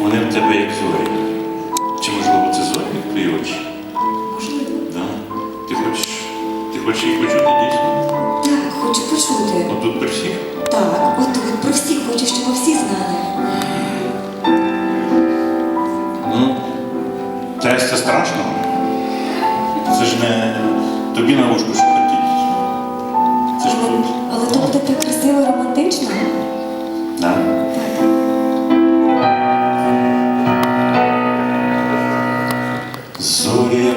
Вони в тебе як зорі. Чи можливо це зорі твої очі? Можливо. Да? Ти хочеш, ти хочеш їх почути дійсно? Так, хочу почути. Отут при всіх? Так, от, от про всіх хочу, щоб всі знали. Ну, тесть це страшно. Це ж не тобі на вушку шепотіть. Це ж Але, але то буде так красиво романтично. Да?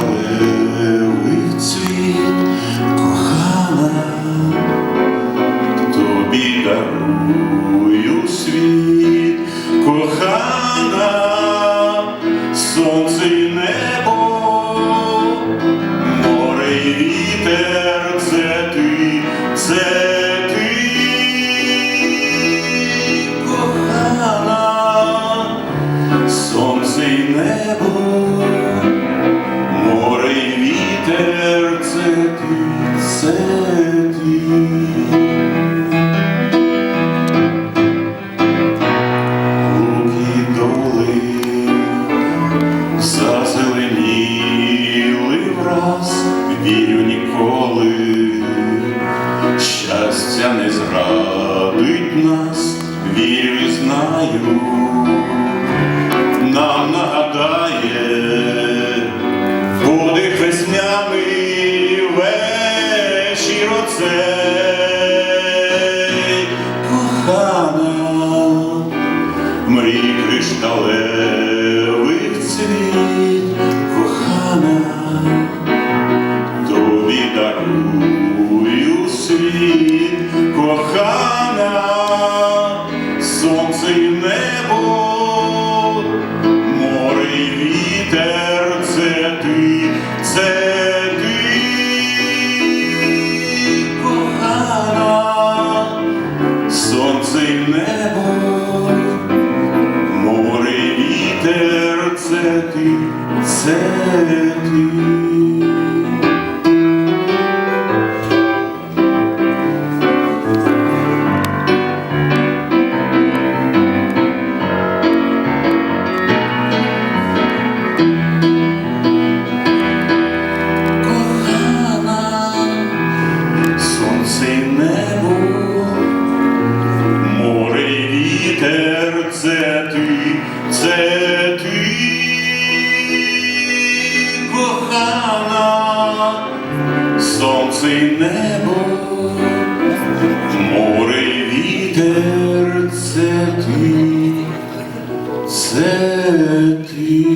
Hallelujah. Зазеленіли вірю ніколи, щастя не зрадить нас, вірю і знаю, сонце і небо, море і вітер, це ти, це ти.